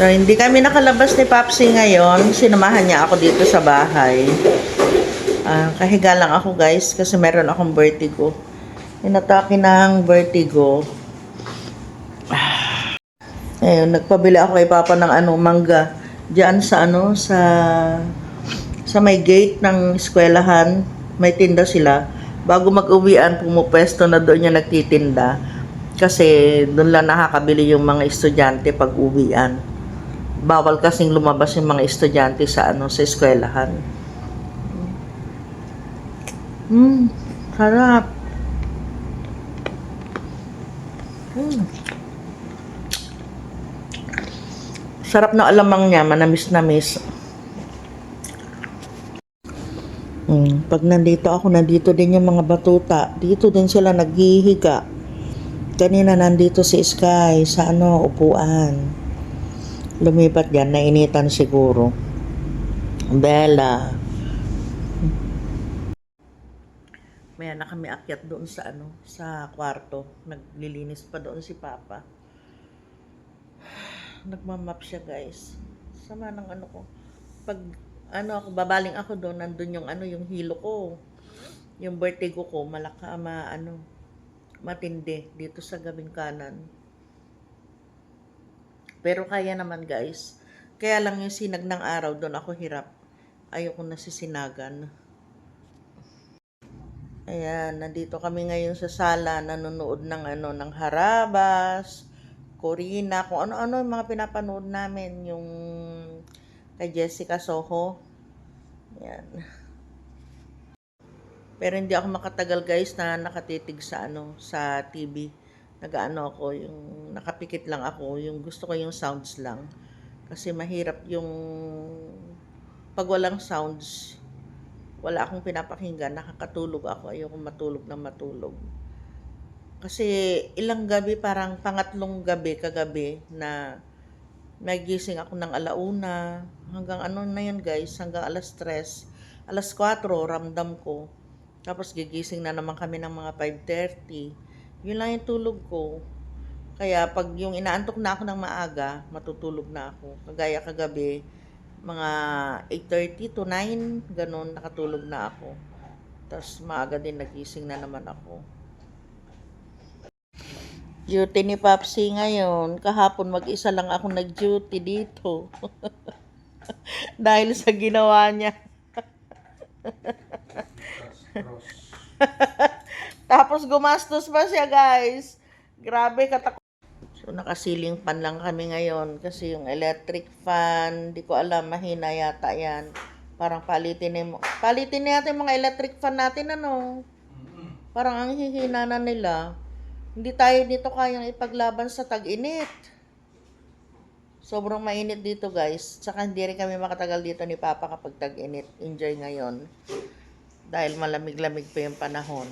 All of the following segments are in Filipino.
So, hindi kami nakalabas ni Papsi ngayon. Sinamahan niya ako dito sa bahay. Ah, kahiga lang ako guys kasi meron akong vertigo. Inatake ng vertigo. Ayun, nagpabili ako kay Papa ng ano, mangga. Diyan sa ano, sa sa may gate ng eskwelahan, may tinda sila. Bago mag-uwian, pumupwesto na doon yung nagtitinda. Kasi doon lang nakakabili yung mga estudyante pag uwian. Bawal kasing lumabas yung mga estudyante sa ano sa eskwelahan. Hmm, sarap. Hmm. Sarap na alamang niya, manamis-namis. Hmm, pag nandito ako, nandito din yung mga batuta. Dito din sila naghihiga. Kanina nandito si Sky sa ano, upuan. Lumipat yan, nainitan siguro. Bella. Maya na kami akyat doon sa ano, sa kwarto. Naglilinis pa doon si Papa. Nagmamap siya, guys. Sama ng ano ko. Pag ano ako, babaling ako doon, nandun yung ano, yung hilo ko. Yung vertigo ko, malaka, ma, ano, matindi dito sa gabing kanan. Pero kaya naman, guys. Kaya lang yung sinag ng araw, doon ako hirap. Ayoko na sisinagan. Ayan, nandito kami ngayon sa sala, nanonood ng ano, ng Harabas, Corina, kung ano-ano yung mga pinapanood namin, yung kay Jessica Soho. Ayan. Pero hindi ako makatagal guys na nakatitig sa ano, sa TV. Nagaano ako, yung nakapikit lang ako, yung gusto ko yung sounds lang. Kasi mahirap yung pag walang sounds, wala akong pinapakinggan, nakakatulog ako, ayoko matulog na matulog. Kasi ilang gabi, parang pangatlong gabi, kagabi, na nagising ako ng alauna, hanggang ano na yun guys, hanggang alas 3, alas 4, ramdam ko. Tapos gigising na naman kami ng mga 5.30. Yun lang yung tulog ko. Kaya pag yung inaantok na ako ng maaga, matutulog na ako. Kagaya kagabi, mga 8.30 to 9, ganun, nakatulog na ako. Tapos maaga din nagising na naman ako. Duty ni Papsi ngayon. Kahapon mag-isa lang ako nag-duty dito. Dahil sa ginawa niya. Tapos gumastos pa siya guys. Grabe katak. So nakasiling pan lang kami ngayon kasi yung electric fan, di ko alam, mahina yata yan. Parang palitin na yung- palitin na yata yung mga electric fan natin ano. Parang ang hihina na nila. Hindi tayo dito kayang ipaglaban sa tag-init. Sobrang mainit dito guys. Tsaka hindi rin kami makatagal dito ni Papa kapag tag-init. Enjoy ngayon. Dahil malamig-lamig pa yung panahon.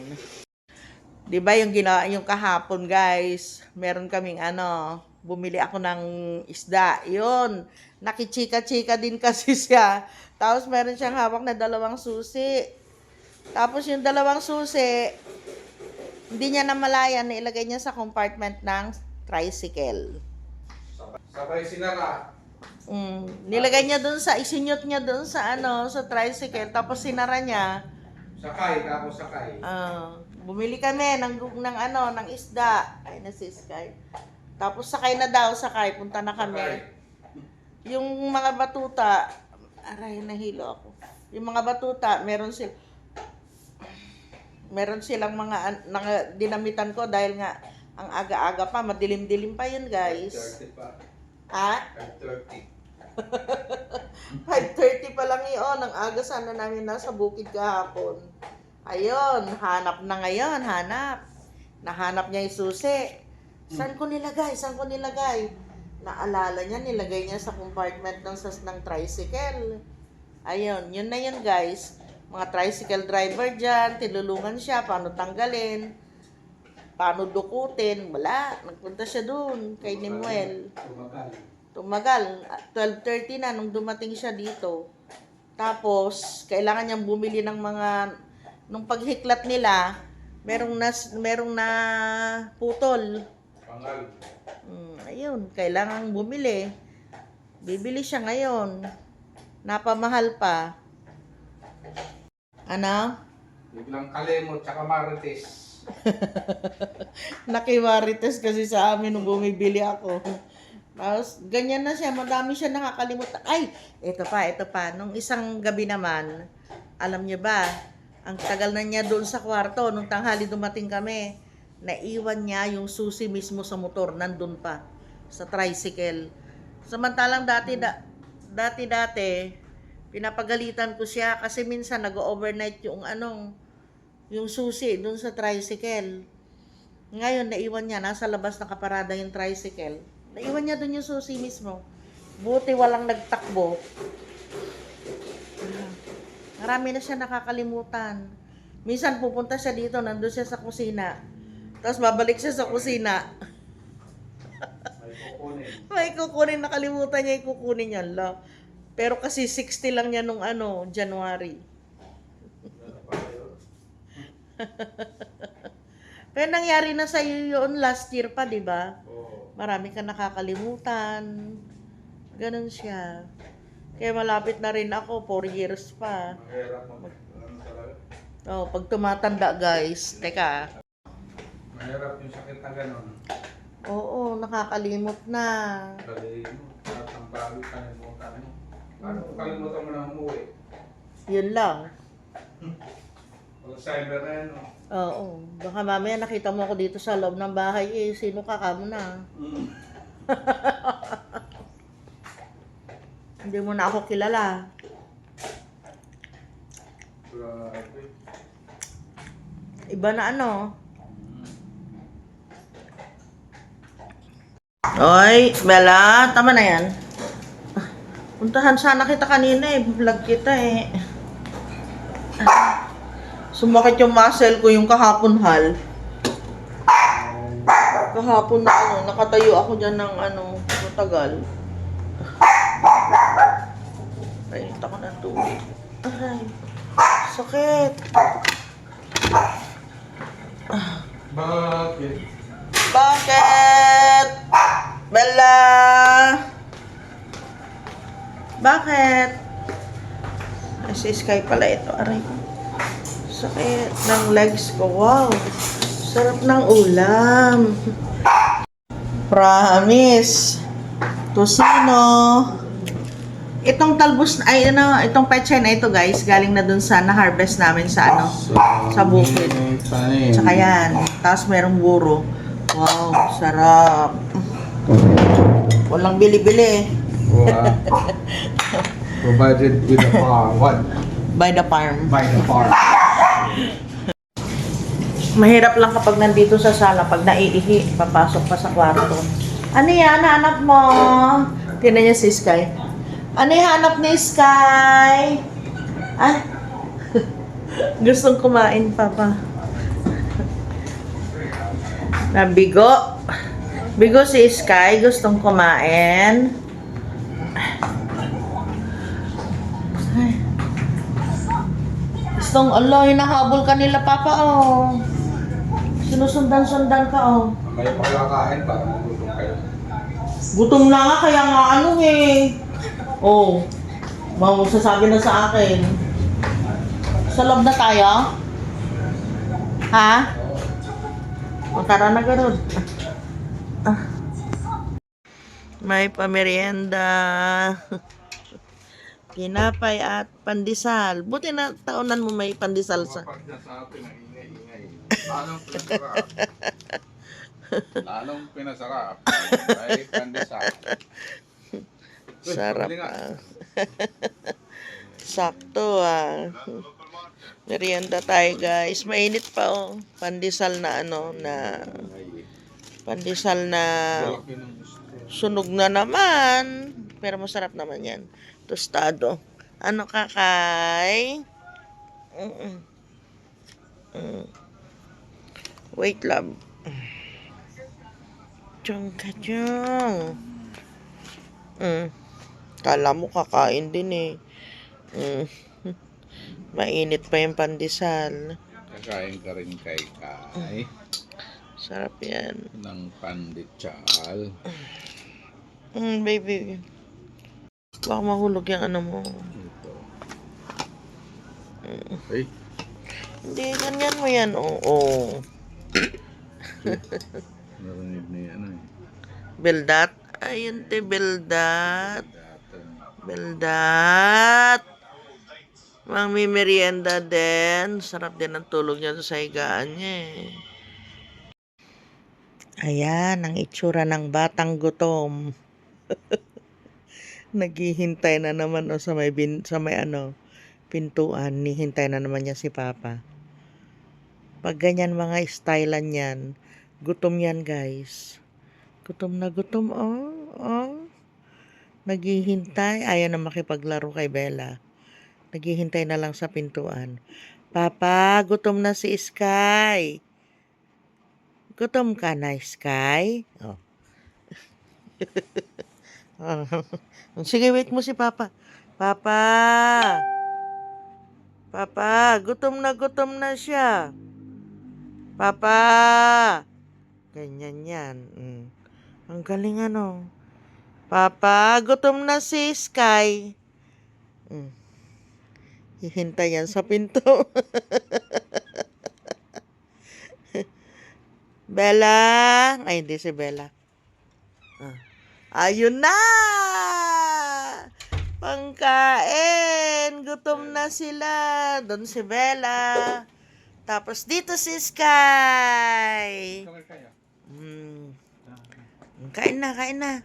'Di ba yung ginawa yung kahapon, guys? Meron kaming ano, bumili ako ng isda. 'Yun. Nakichika-chika din kasi siya. Tapos meron siyang hawak na dalawang susi. Tapos yung dalawang susi, hindi niya namalayan, nailagay niya sa compartment ng tricycle. Sabay sinara. Mm, nilagay niya doon sa, isinyot niya doon sa ano, sa tricycle, tapos sinara niya. Sakay, tapos sakay. Ah, bumili kami ng, ng ano, ng isda. Ay, nasi Sky. Tapos sakay na daw, sakay. Punta na kami. Yung mga batuta, aray, nahilo ako. Yung mga batuta, meron sila, meron silang mga, nang- dinamitan ko dahil nga, ang aga-aga pa, madilim-dilim pa yun, guys. 30 pa. Ha? 30. 5.30 pa lang yun. Ang aga sana namin nasa bukid kahapon. Ayun, hanap na ngayon, hanap. Nahanap niya yung susi. Saan ko nilagay? Saan ko nilagay? Naalala niya, nilagay niya sa compartment ng, sas ng tricycle. Ayun, yun na yun guys. Mga tricycle driver dyan, tinulungan siya, paano tanggalin, paano dukutin, wala. Nagpunta siya doon kay Nimuel. Tumagal. Tumagal. 12.30 na nung dumating siya dito. Tapos, kailangan niyang bumili ng mga... Nung paghiklat nila, merong na, merong na putol. Pangal. Mm, ayun, kailangan bumili. Bibili siya ngayon. Napamahal pa. Ano? Biglang kalimot, tsaka marites. Nakiwarites kasi sa amin nung bumibili ako. Tapos, ganyan na siya. Madami siya nakakalimutan. Ay, ito pa, ito pa. Nung isang gabi naman, alam niyo ba, ang tagal na niya doon sa kwarto. Nung tanghali dumating kami, naiwan niya yung susi mismo sa motor. Nandun pa. Sa tricycle. Samantalang dati, da, dati, dati, pinapagalitan ko siya kasi minsan nag-overnight yung anong, yung susi doon sa tricycle. Ngayon, naiwan niya, nasa labas nakaparada yung tricycle. Naiwan niya doon yung susi mismo. Buti walang nagtakbo. Marami na siya nakakalimutan. Minsan pupunta siya dito, nandun siya sa kusina. Tapos babalik siya sa kusina. May kukunin. May kukunin, nakalimutan niya yung kukunin niya. La. Pero kasi 60 lang niya nung ano, January. Pero nangyari na sa iyo yun last year pa, di ba? Marami ka nakakalimutan. Ganun siya. Kaya malapit na rin ako, 4 years pa. Oh, pag tumatanda guys, teka. Mahirap yung sakit na gano'n. Oo, nakakalimot na. Kalimot. At ang bago kalimutan mo. Paano kung kalimutan mo na umuwi? Yun lang. Alzheimer na yan, no? Oo, baka mamaya nakita mo ako dito sa loob ng bahay eh, sino ka kamo na? Hindi mo na ako kilala. Iba na ano? Oy, Bella, tama na yan. Ah, Puntahan sana kita kanina eh, vlog kita eh. Sumakit yung muscle ko yung kahapon hal. Kahapon na ano, nakatayo ako dyan ng ano, matagal. Ay, ko ng tubig. Aray, sakit. Bakit? Bakit? Bella! Bakit? Ay, si Sky pala ito. Aray. Sakit ng legs ko. Wow. Sarap ng ulam. Promise. Tosino. Itong talbos, ay ano, itong pechay na ito guys, galing na dun sa na-harvest namin sa ano, sa bukid. Tsaka yan. Tapos merong buro. Wow, sarap. Walang bili-bili. Wow. Provided with the farm. What? By the farm. By the farm. Mahirap lang kapag nandito sa sala, pag naiihi, papasok pa sa kwarto. Ano yan? Hanap mo? Tinan niya si Sky. Ano yung hanap ni Sky? Ah? Gustong kumain, Papa. Nabigo. Bigo si Sky, gustong kumain. Ay. Gustong, Allah, hinahabol ka nila, Papa, oh. Sinusundan-sundan ka, oh. May pagkakain para magutom kayo. Gutom na nga, kaya nga ano eh. Oh, mau sasabi na sa akin. Sa loob na tayo? Ha? O tara na garod. Ah. May pamerienda. Pinapay at pandesal. Buti na taonan mo may pandesal sa... Lalong pinasarap. Lalong pinasarap. Ay, pandesal. Sarap ah. Sakto ah. Merienda tayo guys. Mainit pa oh. Pandesal na ano na pandesal na sunog na naman. Pero masarap naman yan. Tostado. Ano kakay? Mm-mm. Mm. Wait love. Tiyong ka tiyong. Mm. Kala mo kakain din eh. Mm. Mainit pa yung pandesal. Kakain ka rin kay Kai Sarap yan. ng pandesal. Mm, baby. Baka mahulog yung ano mo. Ito. Ay, Hindi, ganyan mo yan. Oo. narinig na yan eh. Beldat. Ayun, te, Beldat. Datan. Beldat. Mang may merienda din. Sarap din ang tulog niya sa higaan niya eh. Ayan, ang itsura ng batang gutom. Naghihintay na naman o sa may bin, sa may ano, pintuan, nihintay na naman niya si Papa. Pag ganyan mga stylean yan, gutom yan guys. Gutom na gutom, oh, oh. Naghihintay, ayaw na makipaglaro kay Bella. Naghihintay na lang sa pintuan. Papa, gutom na si Sky. Gutom ka na, Sky? Oh. Sige, wait mo si Papa. Papa! Papa, gutom na gutom na siya. Papa! Ganyan yan. Mm. Ang galing ano. Papa, gutom na si Sky. Mm. Hihintay yan sa pinto. Bella! Ay, hindi si Bella. Ah. Ayun na! Pangkain! Gutom na sila. Doon si Bella. Tapos dito si Sky. Kamay kaya. Mm. Kain na, kain na.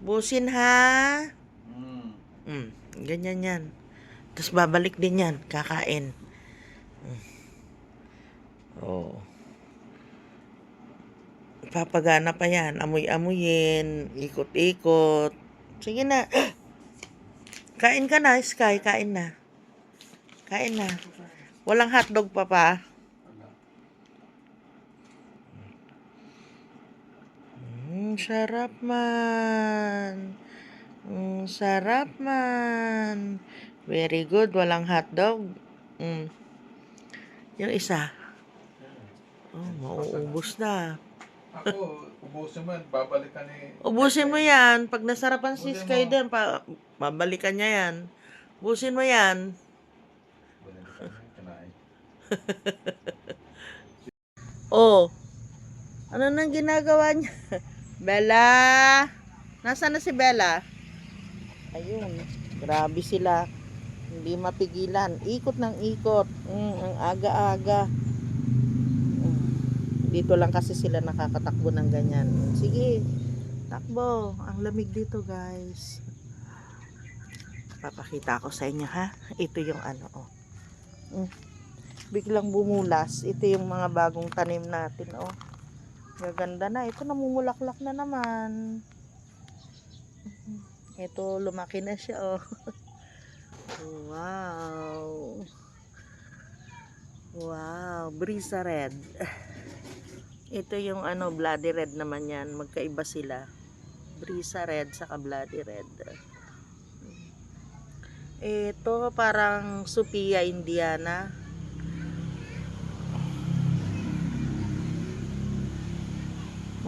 Busin ha. Mm. Mm. Ganyan yan. Tapos babalik din yan. Kakain. Mm. Oh. Papagana pa yan. Amoy-amoyin. Ikot-ikot. Sige na. Kain ka na, Sky. Kain na. Kain na. Walang hotdog pa pa. Sarap man. Mm, sarap man. Very good. Walang hotdog. Mm. Yung isa. Oh, mauubos na. Ako, ubusin mo yan, babalikan ni... Ubusin mo yan. Pag nasarapan si Ubusin Sky mo. din, pa, babalikan niya yan. Ubusin mo yan. Kinain. Oh. Ano nang ginagawa niya? Bella! Nasaan na si Bella? Ayun. Grabe sila. Hindi mapigilan. Ikot ng ikot. Mm, ang aga-aga. Mm. Dito lang kasi sila nakakatakbo ng ganyan. Sige. Takbo. Ang lamig dito guys. Papakita ko sa inyo ha. Ito yung ano oh. Mm biglang bumulas. Ito yung mga bagong tanim natin, oh. Gaganda na. Ito namumulaklak na naman. Ito, lumaki na siya, oh. wow. Wow, Brisa Red. Ito yung ano, Bloody Red naman yan. Magkaiba sila. Brisa Red saka Bloody Red. Ito parang Sophia Indiana.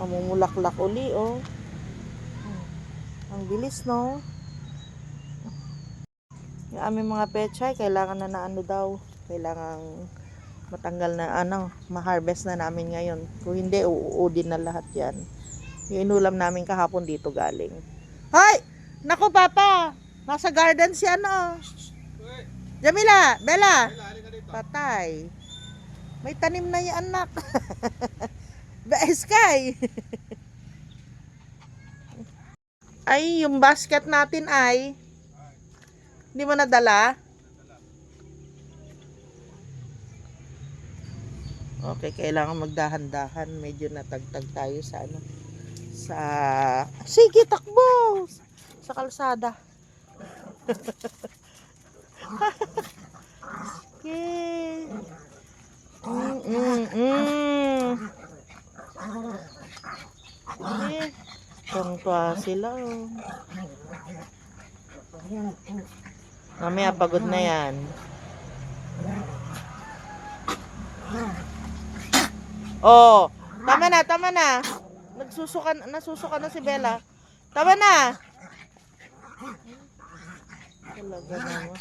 Mamumulaklak uli oh. Ang bilis no? Yung aming mga pechay kailangan na na ano daw. Kailangan matanggal na ano ma-harvest na namin ngayon. Kung hindi uuudin na lahat yan. Yung inulam namin kahapon dito galing. Hoy! Naku papa! Nasa garden si ano? Jamila! Bella! Patay. May tanim na yung anak Sky! ay, yung basket natin ay hindi mo nadala? Okay, kailangan magdahan-dahan. Medyo natagtag tayo sa ano. Sa... Sige, takbo! Sa kalsada. okay. Mm, mm, mm. Eh, tungtwa sila oh. Mamaya pagod na yan. Oh, tama na, tama na. Nagsusukan, nasusukan na si Bella. Tama na. Talaga naman.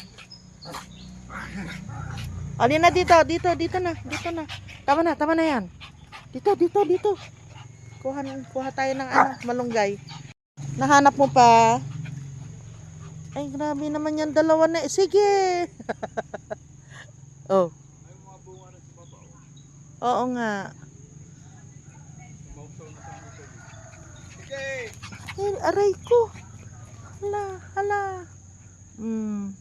Alin na dito, dito, dito na, dito na. Tama na, tama na yan. Dito, dito, dito. Kuha, kuha tayo ng ano, malunggay. Nahanap mo pa? Ay, grabe naman yan, dalawa na. Sige! oh. Oo nga. Ay, aray ko. Hala, hala. Hmm.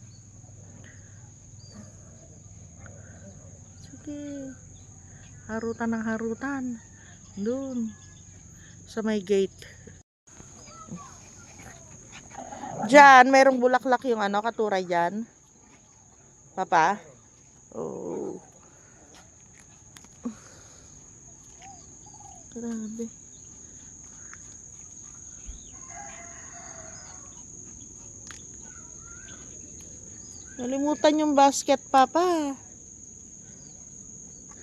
Sige. Harutan ng harutan. Doon. Sa may gate. Diyan, mayroong bulaklak yung ano, katuray dyan. Papa? Oh. Grabe. Nalimutan yung basket, Papa.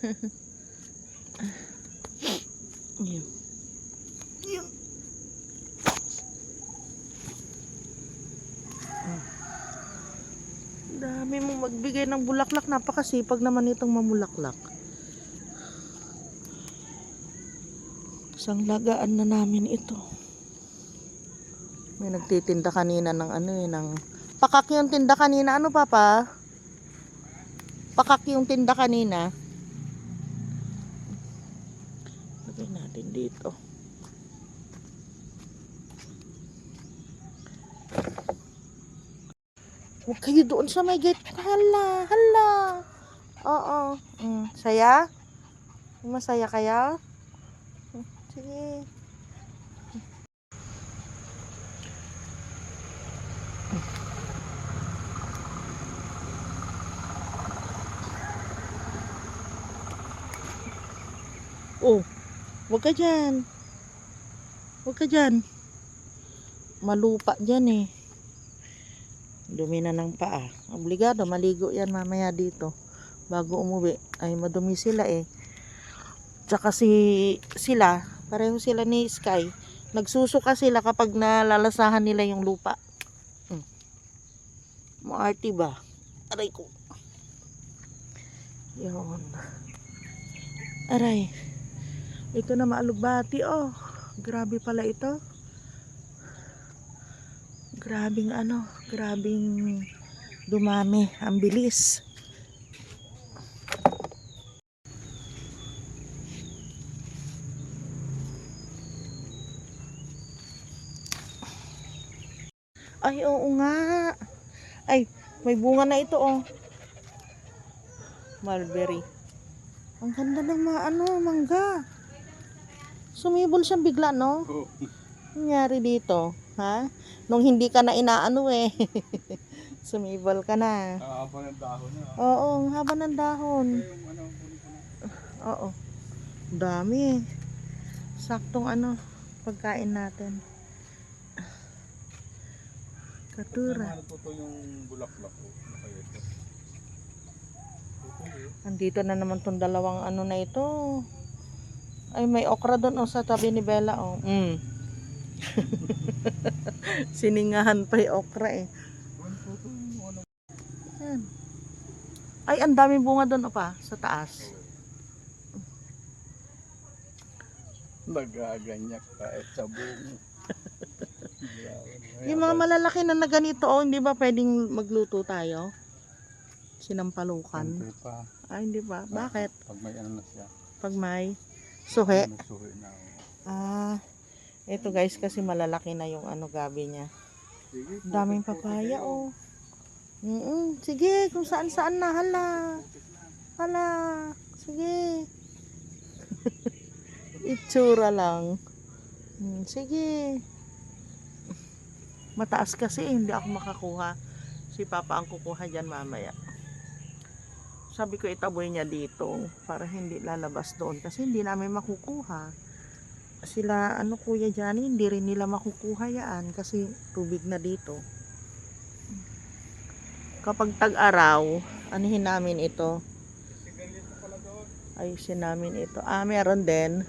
Yun. Yun. Ah. Dami mong magbigay ng bulaklak. Napakasipag naman itong mamulaklak. Isang lagaan na namin ito. May nagtitinda kanina ng ano eh, ng... Pakak yung tinda kanina. Ano, Papa? Pakak yung tinda kanina. Huwag kayo doon sa may gate. Hala, hala. Oo. Mm, saya? Masaya kaya? Sige. Oh, wag ka dyan. Wag ka dyan. Malupa dyan eh. Dumi na ng paa. Obligado, maligo yan mamaya dito. Bago umuwi. Ay, madumi sila eh. Tsaka si sila, pareho sila ni Sky. Nagsusuka sila kapag nalalasahan nila yung lupa. Hmm. Maarti ba? Aray ko. Yun. Aray. Ito na maalugbati oh. Grabe pala ito. Grabing ano, grabing dumami. Ang bilis. Ay, oo nga. Ay, may bunga na ito oh. Mulberry. Ang ganda ng mga ano, mangga. Sumibol siya bigla, no? Nangyari dito, ha? Nung hindi ka na inaano eh. Sumibol ka na. Nakakapa ng dahon na. Oo, ang haba ng dahon. Yung ano. Oo. Dami eh. Saktong ano, pagkain natin. Katura. Ano po to yung bulaklak ko? Nakaya ito. Andito na naman tong dalawang ano na ito. Ay, may okra doon oh, sa tabi ni Bella. Oh. Mm. Siningahan pa yung okra eh. Ay, ang daming bunga doon oh, pa, sa taas. Nagaganyak kahit sa buong. Yung mga malalaki na na ganito, oh, hindi ba pwedeng magluto tayo? Sinampalukan. Hindi pa. Ay, hindi ba? Bakit? Pag may ano na siya. Pag may suhe. May suhi na. ako. Ah, ito guys, kasi malalaki na yung ano gabi niya. Sige. Daming papaya, oh. Mm Sige, kung saan saan na. Hala. Hala. Sige. Itsura lang. Mm, sige. Mataas kasi, eh, hindi ako makakuha. Si Papa ang kukuha dyan mamaya. Sabi ko itaboy niya dito para hindi lalabas doon kasi hindi namin makukuha. Sila, ano kuya Johnny, hindi rin nila makukuha yan kasi tubig na dito. Kapag tag-araw, anihin namin ito. Ayusin namin ito. Ah, meron din.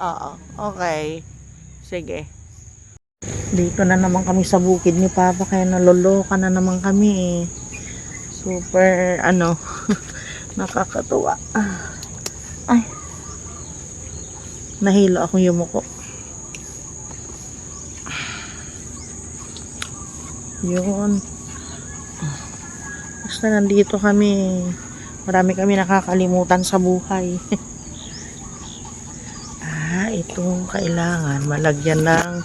Oo, okay. Sige. Dito na naman kami sa bukid ni Papa kaya naloloka na naman kami eh. Super ano nakakatuwa. Ah. Nahilo akong yumuko. Yun. Basta nandito kami. Marami kami nakakalimutan sa buhay. ah, ito kailangan malagyan ng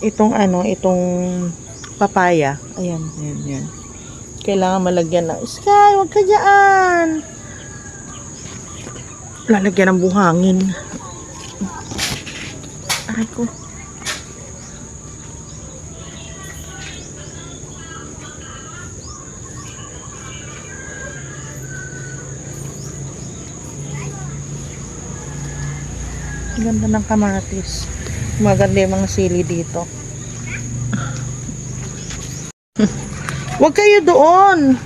itong ano, itong papaya. Ayan, ayan, ayan. Kailangan malagyan ng Sky, wag ka dyan! Lalagyan ng buhangin. Aray ko. Ganda ng kamatis. Maganda yung mga sili dito. Huwag kayo doon.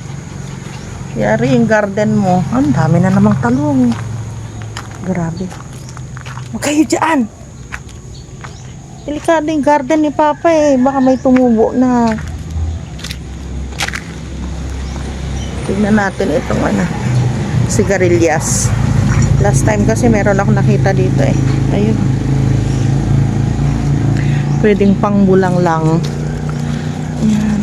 Yari yung garden mo. Ang dami na namang talong. Grabe. Huwag kayo dyan. Delikado yung garden ni Papa eh. Baka may tumubo na. Tignan natin itong ano. Sigarilyas. Last time kasi meron ako nakita dito eh. Ayun. Pwedeng pangbulang lang. Ayan.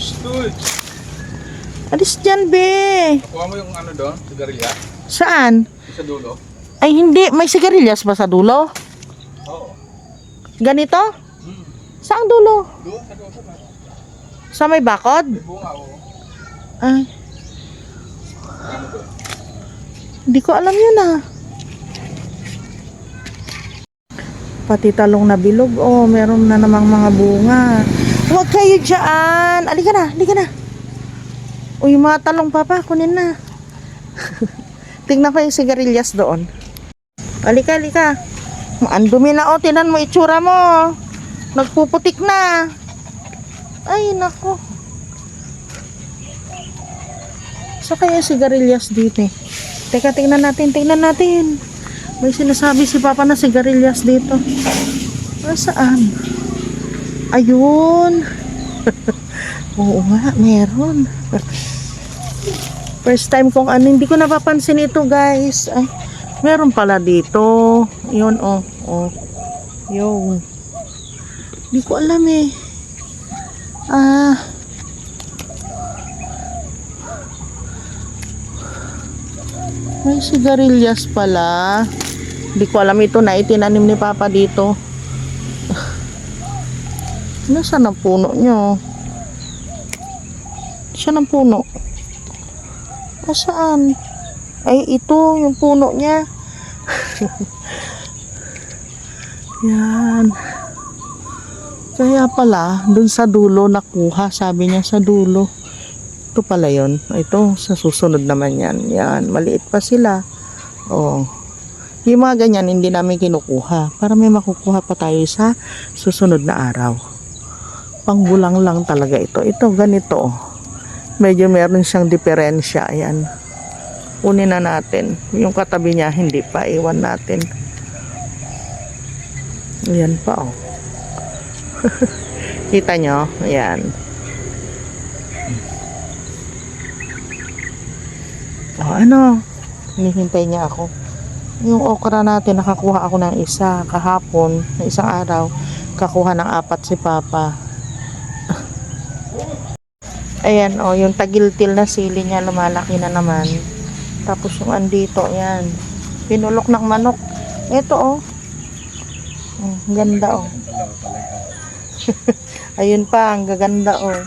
Stood! Alis dyan, be. Kuha mo yung ano doon, sigarilya, Saan? sa dulo. Ay, hindi. May sigarilyas ba sa dulo? Oo. Ganito? Hmm. Saan dulo? Doon, sa dulo. sa- may bakod? May bunga, oo. Ay, doon? hindi ko alam yun ah. Pati talong na bilog. Oh, meron na namang mga bunga. Huwag kayo dyan. Alika na, alika na. Uy, mga talong papa, kunin na. Tingnan ko yung sigarilyas doon. Alika, alika. Ang dumi na oh, tinan mo itsura mo. Nagpuputik na. Ay, nako. Sa kaya yung sigarilyas dito eh. Teka, tingnan natin, tingnan natin. May sinasabi si Papa na sigarilyas dito. Ah, saan? Ayun. Oo nga, meron. First time kong ano, hindi ko napapansin ito guys. Ay, meron pala dito. Yun, oh, oh. Yun. Hindi ko alam eh. Ah, May sigarilyas pala. Hindi ko alam ito na itinanim ni Papa dito. Nasaan ang puno nyo? Saan ang puno? Nasaan? Ay, ito yung puno niya. Yan. Kaya pala, dun sa dulo nakuha. Sabi niya sa dulo. Ito pala yon. Ito, sa susunod naman yan. Yan, maliit pa sila. Oo. Yung mga ganyan, hindi namin kinukuha. Para may makukuha pa tayo sa susunod na araw. Pangbulang lang talaga ito. Ito, ganito. Medyo meron siyang diferensya. Ayan. Kunin na natin. Yung katabi niya, hindi pa. Iwan natin. Ayan pa, oh. Kita nyo? Ayan. Oh, ano? Hinihintay niya ako. Yung okra natin, nakakuha ako ng isa kahapon, isang araw. Kakuha ng apat si Papa. Ayan, oh, yung tagiltil na sili niya, lumalaki na naman. Tapos yung andito, ayan. Pinulok ng manok. Ito, oh. Oh, ganda, oh. Ayun pa, ang gaganda, oh.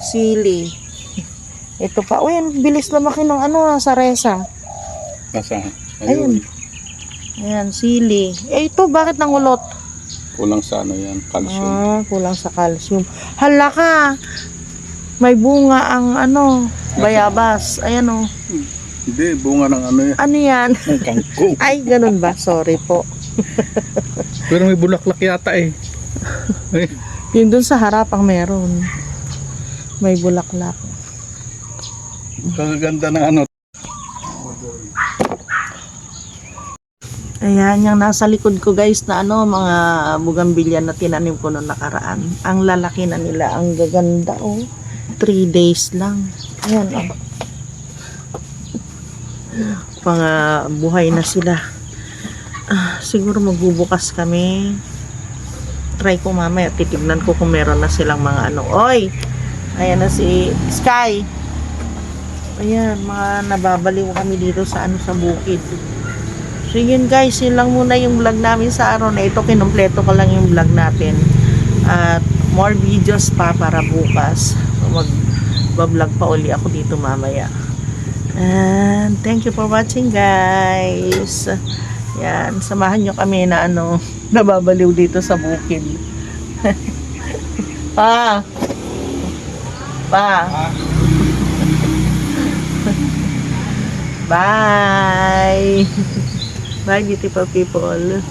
Sili. Ito pa. Uy, bilis lumaki ng ano, ah, sa resa. Nasaan? Ayun. Ayan, sili. Eh, ito, bakit nangulot? Kulang sa ano yan, calcium. Ah, kulang sa calcium. Hala ka! May bunga ang ano, bayabas. Ayan, oh. Hindi, bunga ng ano yan. Ano yan? Ng kangkong. Ay, ganun ba? Sorry po. Pero may bulaklak yata eh. Ay, Yung dun sa harap ang meron. May bulaklak. kagaganda ng ano. Ayan, yung nasa likod ko guys na ano, mga bugambilya na tinanim ko noong nakaraan. Ang lalaki na nila, ang gaganda oh. Three days lang. Ayan oh. Mga buhay na sila. Ah, siguro magbubukas kami. Try ko mamaya, titignan ko kung meron na silang mga ano. Oy! Ayan na si Sky. Ayan, mga nababaliw kami dito sa ano sa bukid. So yun guys, yun lang muna yung vlog namin sa araw na ito. Kinumpleto ko lang yung vlog natin. At more videos pa para bukas. Mag-vlog pa uli ako dito mamaya. And thank you for watching guys. Yan, samahan nyo kami na ano, nababaliw dito sa bukid. pa! Pa! Bye! Bye, beautiful people.